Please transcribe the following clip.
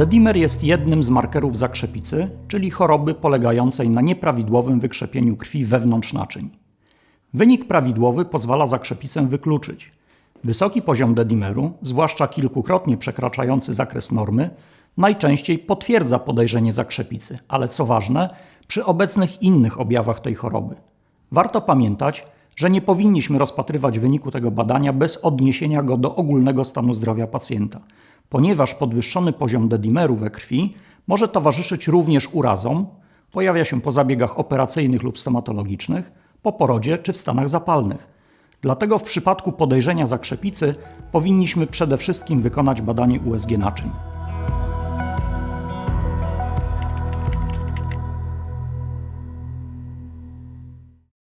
Dedimer jest jednym z markerów zakrzepicy, czyli choroby polegającej na nieprawidłowym wykrzepieniu krwi wewnątrz naczyń. Wynik prawidłowy pozwala zakrzepicę wykluczyć. Wysoki poziom dedimeru, zwłaszcza kilkukrotnie przekraczający zakres normy, najczęściej potwierdza podejrzenie zakrzepicy, ale co ważne, przy obecnych innych objawach tej choroby. Warto pamiętać, że nie powinniśmy rozpatrywać wyniku tego badania bez odniesienia go do ogólnego stanu zdrowia pacjenta, ponieważ podwyższony poziom dedimeru we krwi może towarzyszyć również urazom, pojawia się po zabiegach operacyjnych lub stomatologicznych, po porodzie czy w stanach zapalnych. Dlatego w przypadku podejrzenia zakrzepicy powinniśmy przede wszystkim wykonać badanie USG naczyń.